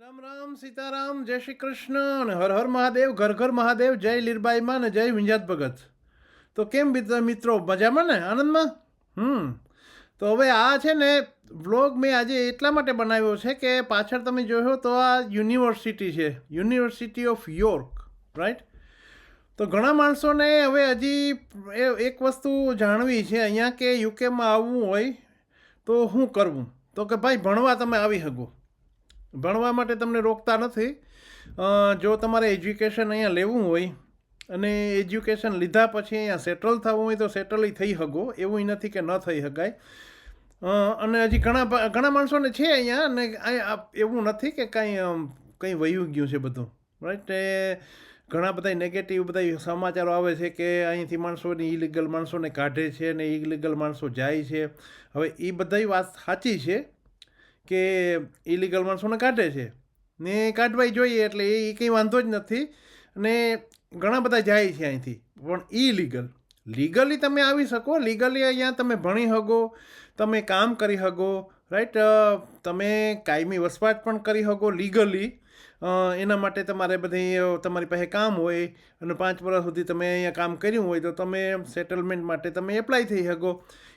રામ રામ સીતારામ, જય શ્રી કૃષ્ણ અને હર હર મહાદેવ, ઘર ઘર મહાદેવ, જય લીરબાઈમાં ને જય વિંજાત ભગત. તો કેમ મિત્ર- મજામાં ને? આનંદમાં? હમ. તો હવે આ છે ને વ્લોગ મેં આજે એટલા માટે બનાવ્યો છે કે પાછળ તમે જોયો તો આ યુનિવર્સિટી છે, યુનિવર્સિટી ઓફ યોર્ક રાઈટ તો ઘણા માણસોને હવે હજી એક વસ્તુ જાણવી છે, અહીંયા કે યુકેમાં આવવું હોય તો શું કરવું? તો કે ભાઈ ભણવા તમે આવી શકો. ભણવા માટે તમને રોકતા નથી. જો તમારે એજ્યુકેશન અહીંયા લેવું હોય અને એજ્યુકેશન લીધા પછી અહીંયા સેટલ થવું હોય તો સેટલ થઈ શકો, એવું નથી કે ન થઈ શકાય. અને હજી ઘણા ઘણા માણસોને છે અહીંયા અને એવું નથી કે કાંઈ કંઈ વયું ગયું છે બધું. રાઈટ એ, ઘણા બધા નેગેટિવ બધા સમાચારો આવે છે કે અહીંથી માણસોને ઇલીગલ માણસોને કાઢે છે ને ઇલીગલ માણસો જાય છે. હવે એ બધી વાત સાચી છે. કે ઇલીગલ માણસોને કાઢે છે. ને કાઢવાય જોઈએ એટલે એ કંઈ વાંધો જ નથી. અને ઘણા બધા જાય છે અહીંથી, પણ ઇલીગલ લીગલી તમે આવી શકો લીગલી અહીંયા તમે ભણી શકો તમે કામ કરી શકો રાઈટ તમે કાયમી વસવાટ પણ કરી શકો લીગલી એના માટે તમારે બધી તમારી પાસે કામ હોય અને પાંચ વર્ષ સુધી તમે અહીંયા કામ કર્યું હોય તો તમે સેટલમેન્ટ માટે તમે એપ્લાય થઈ શકો.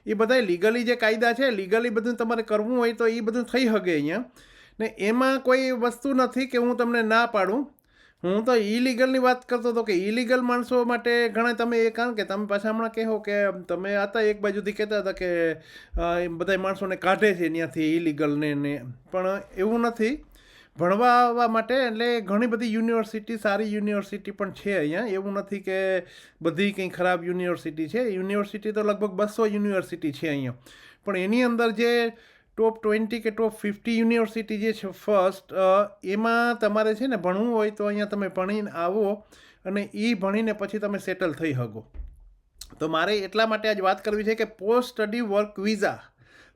એ બધા લીગલી જે કાયદા છે લીગલી બધું તમારે કરવું હોય તો એ બધું થઈ શકે અહીંયા. ને એમાં કોઈ વસ્તુ નથી કે હું તમને ના પાડું. હું તો ઇલીગલની વાત કરતો હતો કે ઇલીગલ માણસો માટે ઘણા તમે એ કારણ કે તમે પાછા હમણાં કહો કે તમે હતા એક બાજુથી કહેતા હતા કે બધા માણસોને કાઢે છે ત્યાંથી ઇલીગલને ને. પણ એવું નથી. ભણવા આવવા માટે એટલે ઘણી બધી યુનિવર્સિટી, સારી યુનિવર્સિટી પણ છે અહીંયા. એવું નથી કે બધી કંઈ ખરાબ યુનિવર્સિટી છે. યુનિવર્સિટી તો લગભગ બસો યુનિવર્સિટી છે અહીંયા. પણ એની અંદર જે ટોપ ટ્વેન્ટી કે ટોપ ફિફ્ટી યુનિવર્સિટી જે છે ફર્સ્ટ એમાં તમારે છે ને ભણવું હોય તો અહીંયા તમે ભણીને આવો અને એ ભણીને પછી તમે સેટલ થઈ શકો તો મારે એટલા માટે આજ વાત કરવી છે કે post study work visa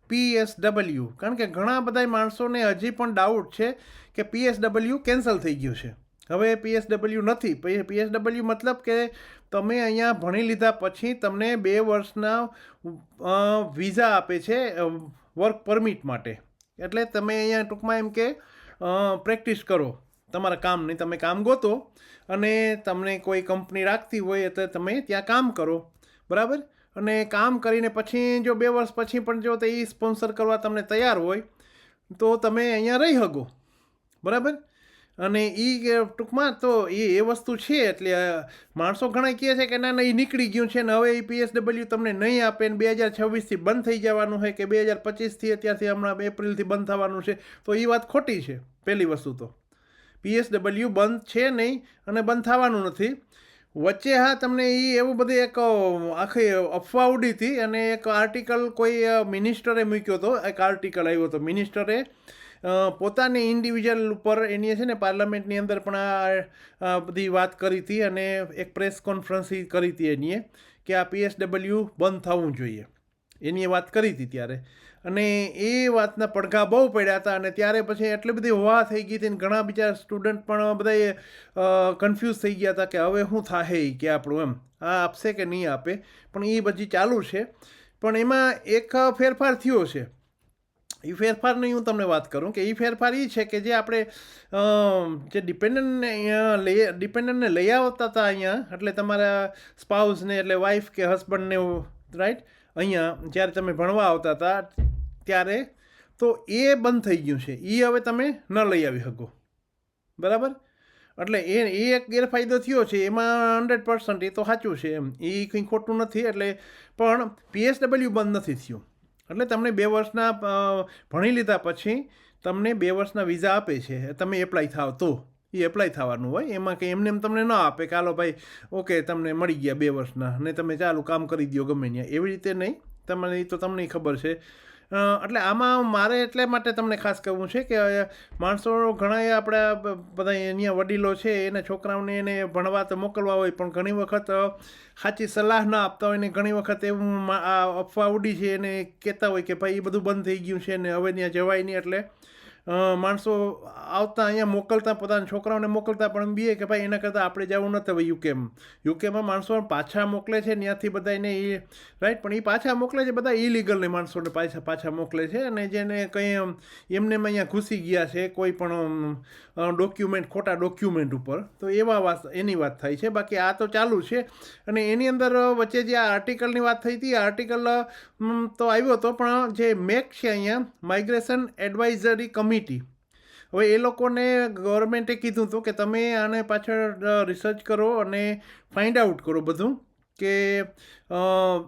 PSW કારણ કે ઘણા બધા માણસોને હજી પણ ડાઉટ છે કે પીએસડબલ્યુ કેન્સલ થઈ ગયું છે. હવે પીએસડબલ્યુ નથી. પીએસડબલ્યુ મતલબ કે તમે અહીંયા ભણી લીધા પછી તમને બે વર્ષના વિઝા આપે છે વર્ક પરમિટ માટે. એટલે તમે અહીંયા ટૂંકમાં એમ કે પ્રેક્ટિસ કરો. તમારા કામની તમે કામ ગોતો અને તમને કોઈ કંપની રાખતી હોય તો તમે ત્યાં કામ કરો. બરાબર? અને કામ કરીને પછી જો બે વર્ષ પછી પણ જો તે સ્પોન્સર કરવા તમને તૈયાર હોય, તો તમે અહીંયા રહી શકો બરાબર? અને એ ટૂંકમાં તો એ એ વસ્તુ છે, એટલે માણસો ઘણા કહે છે કે ના ના એ નીકળી ગયું છે ને હવે એ પીએસડબલ્યુ તમને નહીં આપે ને બે હજાર છવ્વીસથી બંધ થઈ જવાનું છે કે બે હજાર પચીસથી અત્યારથી હમણાં એપ્રિલથી બંધ થવાનું છે, તો એ વાત ખોટી છે, પહેલી વસ્તુ તો. પીએસડબલ્યુ બંધ છે નહીં અને બંધ થવાનું નથી. વચ્ચે હા, તમને એ એવું બધું એક આખી અફવા ઉડી હતી અને એક આર્ટિકલ કોઈ મિનિસ્ટરે મૂક્યો હતો, એક આર્ટિકલ આવ્યો હતો. મિનિસ્ટરે પોતાની ઇન્ડિવિજ્યુઅલ ઉપર એની છે ને પાર્લામેન્ટની અંદર પણ આ બધી વાત કરી હતી અને એક પ્રેસ કોન્ફરન્સ કરી હતી એનીએ કે આ પીએસડબલ્યુ બંધ થવું જોઈએ. એની વાત કરી હતી ત્યારે. અને એ વાતના પડઘા બહુ પડ્યા હતા અને ત્યારે પછી એટલી બધી હોવા થઈ ગઈ હતી ને ઘણા બીજા સ્ટુડન્ટ પણ બધા કન્ફ્યુઝ થઈ ગયા હતા કે હવે શું થાય કે આપણું એમ. આ આપશે કે નહીં આપે? પણ એ બધી ચાલુ છે. પણ એમાં એક ફેરફાર થયો છે. એ ફેરફારની હું તમને વાત કરું કે એ ફેરફાર એ છે કે જે આપણે જે ડિપેન્ડન્ટને અહીંયા લઈ ડિપેન્ડન્ટને લઈ આવતા હતા અહીંયા, એટલે તમારા સ્પાઉસને એટલે વાઈફ કે હસબન્ડને રાઈટ અહીંયા જ્યારે તમે ભણવા આવતા હતા ત્યારે, તો એ બંધ થઈ ગયું છે. એ હવે તમે ન લઈ આવી શકો. બરાબર? એટલે એ એ એક ગેરફાયદો થયો છે. એમાં હંડ્રેડ પર્સન્ટ એ તો સાચું છે એમ. એ કંઈ ખોટું નથી, એટલે પણ પીએસડબલ્યુ બંધ નથી થયું. એટલે તમને બે વર્ષના ભણી લીધા પછી તમને બે વર્ષના વિઝા આપે છે. તમે એપ્લાય થાવ તો. એ એપ્લાય થવાનું હોય. એમાં કંઈ એમને એમ તમને ન આપે કે, હાલો ભાઈ ઓકે તમને મળી ગયા બે વર્ષના, ને તમે ચાલુ કામ કરી દો ગમે ત્યાં. એવી રીતે નહીં. તમને એ તો તમને ખબર છે. એટલે આમાં મારે એટલે માટે તમને ખાસ કહેવું છે કે માણસો ઘણા આપણા બધા અહીંયા વડીલો છે, એને છોકરાઓને એને ભણવા તો મોકલવા હોય, પણ ઘણી વખત સાચી સલાહ ના આપતા હોય ને ઘણી વખત એવું અફવા ઉડી છે એને કહેતા હોય કે, ભાઈ એ બધું બંધ થઈ ગયું છે ને હવે ત્યાં જવાય નહીં. એટલે માણસો આવતા અહીંયા મોકલતા, પોતાના છોકરાઓને મોકલતા, પણ બીએ કે ભાઈ, એના કરતાં આપણે જવું ન હવે યુકેમાં યુકેમાં માણસો પાછા મોકલે છે, ત્યાંથી બધા એને એ રાઈટ પણ એ પાછા મોકલે છે, બધા ઇલીગલને માણસોને પાછા પાછા મોકલે છે, અને જેને કંઈ એમ, એમને એમ અહીંયા ઘૂસી ગયા છે, કોઈ પણ ડોક્યુમેન્ટ ખોટા ડોક્યુમેન્ટ ઉપર. તો એવા વાત, એની વાત થાય છે. બાકી આ તો ચાલુ છે. અને એની અંદર વચ્ચે જે આ આર્ટિકલની વાત થઈ હતી આર્ટિકલ તો આવ્યો હતો પણ જે મેક છે અહીંયા માઇગ્રેશન એડવાઇઝરી કમિટી હવે એ લોકોને ગવર્મેન્ટે કીધું હતું કે તમે આને પાછળ રિસર્ચ કરો અને ફાઇન્ડ આઉટ કરો બધું કે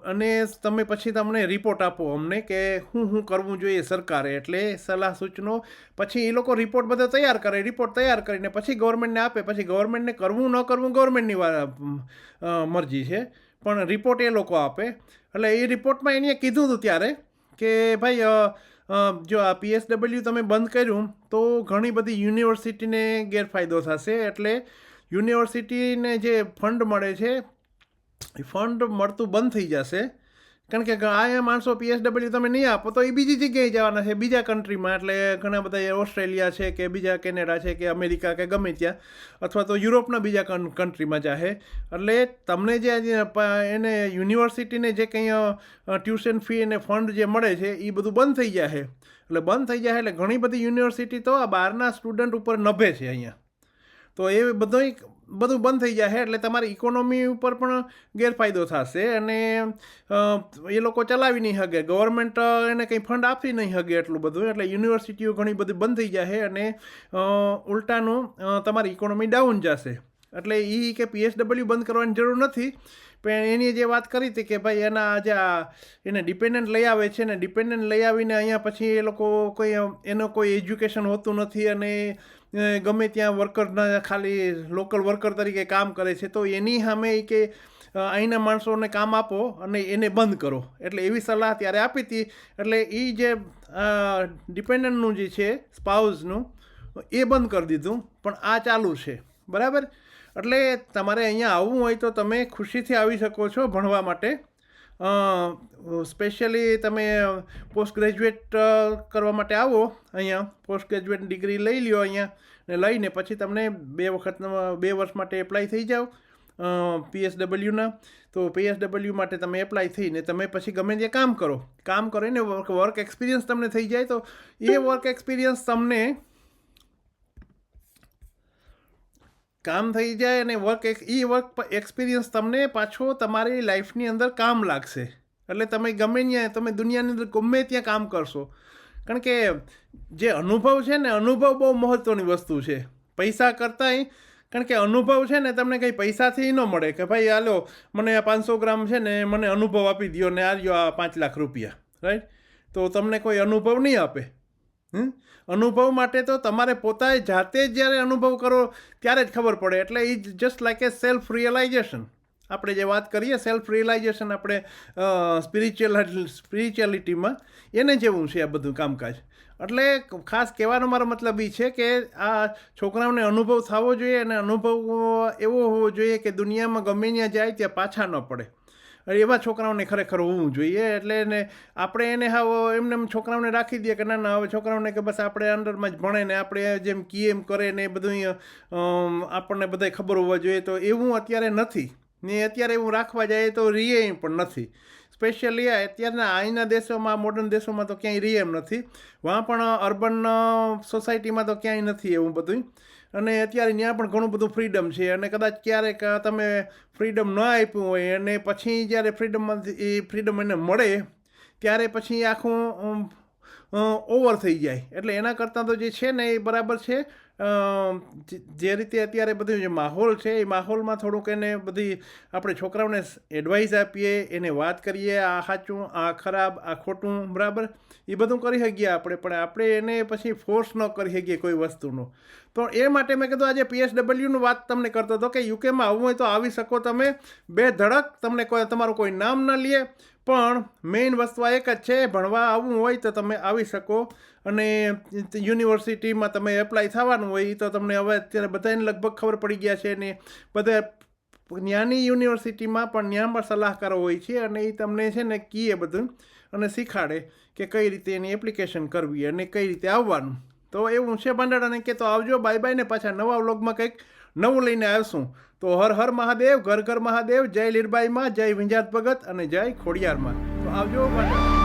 અને તમે પછી તમને રિપોર્ટ આપો અમને કે શું શું કરવું જોઈએ સરકારે. એટલે સલાહ સૂચનો, પછી એ લોકો રિપોર્ટ બધો તૈયાર કરે રિપોર્ટ તૈયાર કરીને પછી ગવર્મેન્ટને આપે. પછી ગવર્મેન્ટને કરવું, ન કરવું ગવર્મેન્ટની મરજી છે. પણ રિપોર્ટ એ લોકો આપે. એટલે એ રિપોર્ટમાં એણે કીધું હતું ત્યારે કે ભાઈ જો આ પીએસડબલ્યુ તમે બંધ કર્યું, તો ઘણી બધી યુનિવર્સિટીને ગેરફાયદો થશે. એટલે યુનિવર્સિટીને જે ફંડ મળે છે, એ ફંડ મળતું બંધ થઈ જશે. કારણ કે આ માણસો પીએસડબલ્યુ તમે નહીં આપો તો એ બીજી જગ્યાએ જવાના છે, બીજા કન્ટ્રીમાં એટલે ઘણા બધા ઓસ્ટ્રેલિયા છે કે બીજા કેનેડા છે કે અમેરિકા કે ગમે ત્યાં, અથવા તો યુરોપના બીજા કન- કન્ટ્રીમાં જાહે. એટલે તમને જે એને યુનિવર્સિટીને જે કંઈ ટ્યુશન ફી અને ફંડ જે મળે છે એ બધું બંધ થઈ જાય એટલે બંધ થઈ જાય એટલે ઘણી બધી યુનિવર્સિટી તો આ બહારના સ્ટુડન્ટ ઉપર નભે છે અહીંયા. તો એ બધું બધું બંધ થઈ જશે એટલે તમારી ઇકોનોમી ઉપર પણ ગેરફાયદો થશે અને એ લોકો ચલાવી નહીં શકે ગવર્મેન્ટ એને કંઈ ફંડ આપી નહીં શકે એટલું બધું. એટલે યુનિવર્સિટીઓ ઘણી બધી બંધ થઈ જશે અને ઉલટાનું તમારી ઇકોનોમી ડાઉન જશે. એટલે એ કે પીએસડબલ્યુ બંધ કરવાની જરૂર નથી. પણ એની જે વાત કરી હતી કે ભાઈ એના જે એને ડિપેન્ડન્ટ લઈ આવે છે ને ડિપેન્ડન્ટ લઈ આવીને અહીંયા પછી એ લોકો કોઈ એનો કોઈ એજ્યુકેશન હોતું નથી અને ગમે ત્યાં વર્કરના ખાલી લોકલ વર્કર તરીકે કામ કરે છે. તો એની સામે કે અહીંના માણસોને કામ આપો અને એને બંધ કરો. એટલે એવી સલાહ ત્યારે આપી હતી. એટલે એ જે ડિપેન્ડન્ટનું જે છે સ્પાઉસનું એ બંધ કરી દીધું. પણ આ ચાલુ છે. બરાબર? એટલે તમારે અહીંયા આવવું હોય તો તમે ખુશીથી આવી શકો છો ભણવા માટે. સ્પેશિયલી તમે પોસ્ટ ગ્રેજ્યુએટ કરવા માટે આવો અહીંયા. પોસ્ટ ગ્રેજ્યુએટ ડિગ્રી લઈ લ્યો અહીંયા ને લઈને પછી તમને બે વખત બે વર્ષ માટે એપ્લાય થઈ જાઓ પીએસડબલ્યુના તો પીએસડબલ્યુ માટે તમે એપ્લાય થઈને તમે પછી ગમે તે કામ કરો. કામ કરીને વર્ક વર્ક એક્સપિરિયન્સ તમને થઈ જાય તો એ વર્ક એક્સપિરિયન્સ તમને કામ થઈ જાય અને વર્ક એ વર્ક એક્સપિરિયન્સ તમને પાછો તમારી લાઈફની અંદર કામ લાગશે. એટલે તમે ગમે ત્યાં, તમે દુનિયાની અંદર ગમે ત્યાં કામ કરશો. કારણ કે જે અનુભવ છે ને, અનુભવ બહુ મહત્ત્વની વસ્તુ છે. પૈસા કરતાંય, કારણ કે અનુભવ છે ને, તમને કંઈ પૈસાથી ન મળે કે ભાઈ, હાલો, મને આ પાંચસો ગ્રામ છે ને, મને અનુભવ આપી દો ને આ આ પાંચ લાખ રૂપિયા. રાઈટ તો તમને કોઈ અનુભવ નહીં આપે? અનુભવ માટે તો તમારે પોતાએ જાતે જ્યારે અનુભવ કરો ત્યારે જ ખબર પડે. એટલે એ just like a self realization આપણે જે વાત કરીએ સેલ્ફ રિયલાઇઝેશન આપણે સ્પિરિચ્યુઅલ સ્પિરિચ્યુઅલિટીમાં એને જેવું છે આ બધું કામકાજ. એટલે ખાસ કહેવાનો મારો મતલબ એ છે કે આ છોકરાઓને અનુભવ થવો જોઈએ અને અનુભવ એવો હોવો જોઈએ કે દુનિયામાં ગમે ત્યાં જાય, ત્યાં પાછા ન પડે. એવા છોકરાઓને ખરેખર હોવું જોઈએ એટલે એને આપણે એને હાવ એમને છોકરાઓને રાખી દઈએ કે ના ના, હવે છોકરાઓને કે બસ આપણે અંડરમાં જ ભણે ને આપણે જેમ કીએ એમ કરે ને એ બધું આપણને બધાય ખબર હોવા જોઈએ. તો એવું અત્યારે નથી. ને અત્યારે એવું રાખવા જાય તો રીએ પણ નથી. સ્પેશિયલી અત્યારના અહીંના દેશોમાં મોડર્ન દેશોમાં તો ક્યાંય રીએ નથી. વાં પણ અર્બન સોસાયટીમાં તો ક્યાંય નથી એવું બધું અને અત્યારે ત્યાં પણ ઘણું બધું ફ્રીડમ છે. અને કદાચ ક્યારેક તમે ફ્રીડમ ન આપ્યું હોય અને પછી જ્યારે ફ્રીડમમાંથી એ ફ્રીડમ એને મળે, ત્યારે પછી આખું ઓવર થઈ જાય. એટલે એના કરતાં તો જે છે ને એ બરાબર છે. જે- રીતે અત્યારે બધું જે માહોલ છે, એ માહોલમાં થોડુંક એને બધી આપણે છોકરાઓને એડવાઇસ આપીએ, એને વાત કરીએ, આ સાચું, આ ખરાબ, આ ખોટું, બરાબર? એ બધું કરી શકીએ આપણે, પણ આપણે એને પછી ફોર્સ ન કરી શકીએ કોઈ વસ્તુનો. તો એ માટે મેં કીધું, આજે પીએસડબલ્યુનું વાત તમને કરતો હતો કે યુકેમાં આવવું હોય તો આવી શકો તમે. બે ધડક તમને કોઈ, તમારું કોઈ નામ ન લે. પણ મેઇન વસ્તુ આ એક જ છે, ભણવા આવવું હોય તો તમે આવી શકો. અને યુનિવર્સિટીમાં તમે એપ્લાય થવાનું હોય એ તો તમને હવે અત્યારે બધાને લગભગ ખબર પડી ગયા છે ને બધા ત્યાંની યુનિવર્સિટીમાં પણ ત્યાં પણ સલાહકારો હોય છે અને એ તમને છે ને કીએ બધું અને શીખાડે કે કઈ રીતે એની એપ્લિકેશન કરવી અને કઈ રીતે આવવાનું. તો એવું છે ભાંડાડાને કે તો આવજો બાય બાય ને પાછા નવા વ્લોગમાં કંઈક નવું લઈને આવશું. તો હર હર મહાદેવ, ઘર ઘર મહાદેવ, જય લીરબાઈમાં, જય વિંજાત ભગત અને જય ખોડિયારમાં. તો આવજો ભાંડાડા